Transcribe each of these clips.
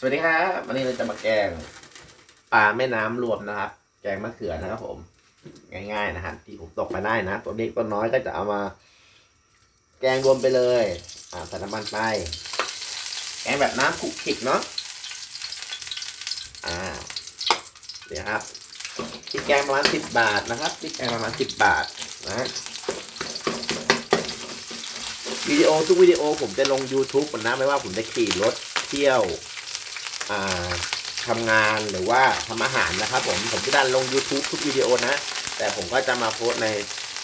สวัสดีครับวันนี้เราจะมาแกงปลาแม่น้ำรวมนะครับ แกงมะเขือนะครับผม ง่ายๆนะฮะที่ผมตกมาได้นะตัวเล็กตัวน้อยก็จะเอามา แกงรวมไปเลยอ่าใส่น้ำมันไป แกงแบบน้ำคลุกคลิกเนาะอ่าเดี๋ยวครับพริกแกงประมาณสิบบาทนะครับพริกแกงประมาณสิบบาทนะวิดีโอทุกวิดีโอผมจะลง YouTube หมดนะไม่ว่าผมจะขี่รถเที่ยว ทำงานหรือว่าทำอาหารนะครับผมผมจะดันลง YouTube ทุกวิดีโอนะ แต่ผมก็จะมาโพสใน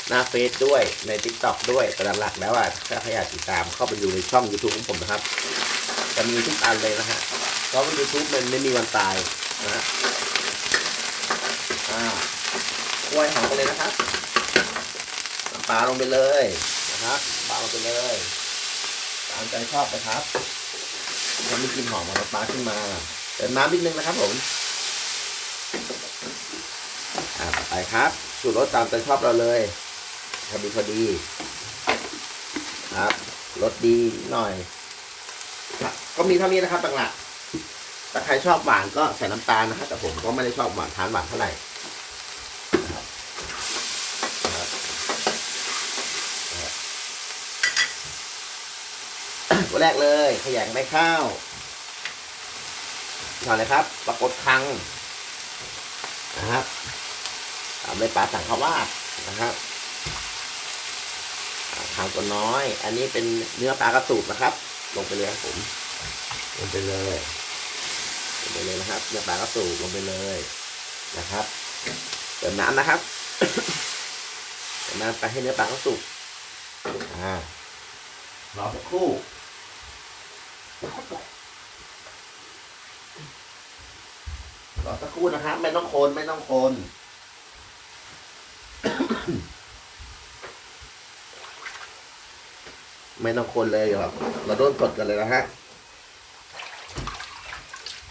หน้าเฟซด้วยใน TikTok ด้วยแต่หลักแล้วอะถ้าใครอยากติดตามเข้าไปดูในช่อง YouTube ของผมนะครับ จะมีทุกอันเลยนะฮะเพราะว่า YouTube มันไม่มีวันตายนะฮะอ่ากล้วยหอมกันเลยนะครับน้ำปลาลงไปเลยนะครับปลาลงไปเลย ตามใจชอบนะครับ ทำให้กลินหอมของน้ำปลาขึ้นมาเติมน้ำนิดนึงนะครับผมอ่าไปครับ สูตรรสตามใจชอบเราเลยพอดีพอดีครับรสดีหน่อย ก็มีเท่านี้นะครับต่างหลักถ้าใครชอบหวานก็ใส่น้ำตาลนะครับแต่ผมก็ไม่ได้ชอบหวานทานหวานเท่าไหร่นะครับนะครับนะครับ ตัวแรกเลยขยงใบข้าวทำเลยครับ ปรากฏคังนะครับตามด้วยปลาสังขวาสนะครับอ่าคางตัวน้อย อันนี้เป็นเนื้อปลากระสูบนะครับ ลงไปเลยครับผม ลงไปเลยลงไปเลยนะครับ เนื้อปลากระสูบลงไปเลยนะครับ เติมน้ำนะครับเติมน้ำไปให้เนื้อปลากระสูบอ่ารอสักครู่ รอสักครู่นะครับไม่ต้องคนไม่ต้องคนไม่ต้องคนเลยครับเราโดนสดกันเลยนะฮะ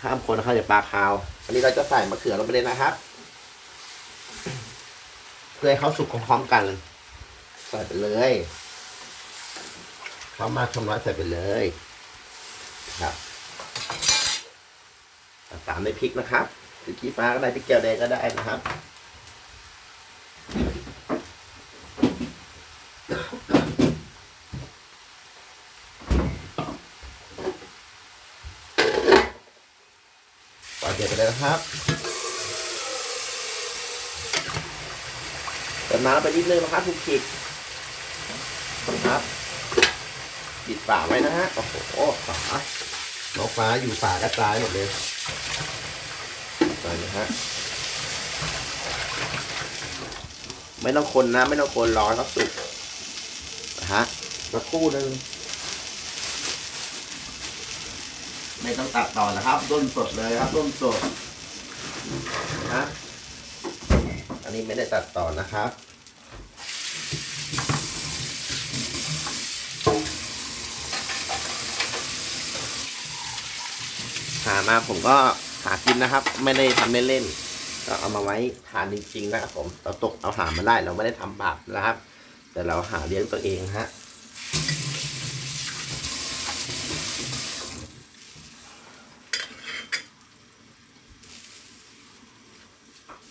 ห้ามคนนะครับอย่าปลาคาว อันนี้เราจะใส่มะเขือลงไปเลยนะครับ เพื่อให้เขาสุกพร้อมๆกัน ใส่ไปเลยเขามาชมน้อยใส่ไปเลย ครับตามด้วยพริกนะครับพริกขี้ฟ้าก็ได้พริกแกวแดงก็ได้นะครับปล่อยเดือดไปเลยนะครับเติมน้ำไปนิดนึงนะครับทุกขีดครับ ปิดฝาไว้นะฮะ โอ้โหฝาน้องฟ้าอยู่ฝากระจายหมดเลยไปนะฮะ ไม่ต้องคนนะ ไม่ต้องคนร้อนครับสุกนะฮะสักครู่หนึ่งไม่ต้องตัดต่อนะครับต้นสดเลยครับต้นสดนะอันนี้ไม่ได้ตัดต่อนะครับ หามาผมก็หากินนะครับ ไม่ได้ทำเล่นๆก็เอามาไว้ทานจริงๆนะครับผมเราตกเอาหามาได้เราไม่ได้ทำบาปนะครับ แต่เราหาเลี้ยงตัวเองฮะ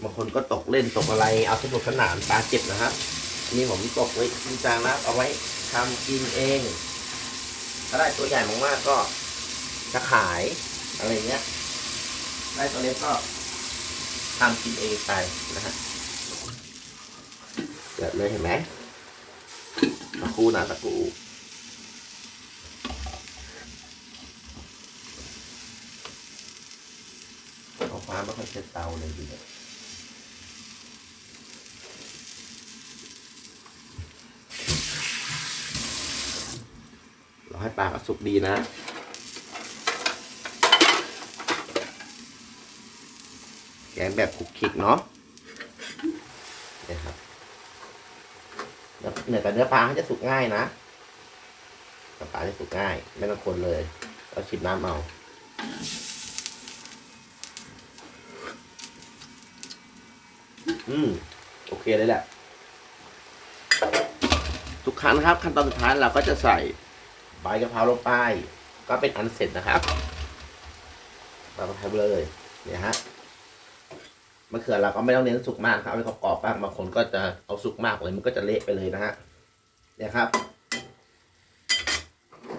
บางคนก็ตกเล่นตกอะไรเอาสนุกสนานปลาเจ็บนะครับนนี้ผมตกไว้จริงจังนะเอาไว้ทำกินเอง ถ้าได้ตัวใหญ่มากๆก็จะขาย อะไรเงี้ยได้ตัวเล็กก็ทำกินเองไปนะฮะเดือดเลยเห็นไหมตะครูนะตะครูเอาฟ้าไม่ค่อยเช็ดเตาเลยทีเดียเราให้ปลากสุกดีนะ แกงแบบคุกคิกเนาะนี่ยครับเนื้อเนื้อแต่เนื้อปลาเขาจะสุกง่ายนะปลาจะสุกง่าย ไม่ต้องคนเลยเราชิมน้ำเอาอืมโอเคเลยแหละ ทุกครั้งนะครับ ขั้นตอนสุดท้ายเราก็จะใส่ใบกะเพราลงไป ก็เป็นอันเสร็จนะครับเราก็ทำเลยเนี่ยฮะ มะเขือเราก็ไม่ต้องเน้นสุกมากครับเอาไปกรอบๆบ้างบางคนก็จะเอาสุกมากเลยมันก็จะเละไปเลยนะฮะเนี่ยครับ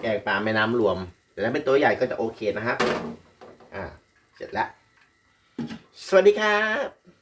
แกงปลาแม่น้ำรวมแต่ถ้าเป็นตัวใหญ่ก็จะโอเคนะครับ อ่า เสร็จแล้ว สวัสดีครับ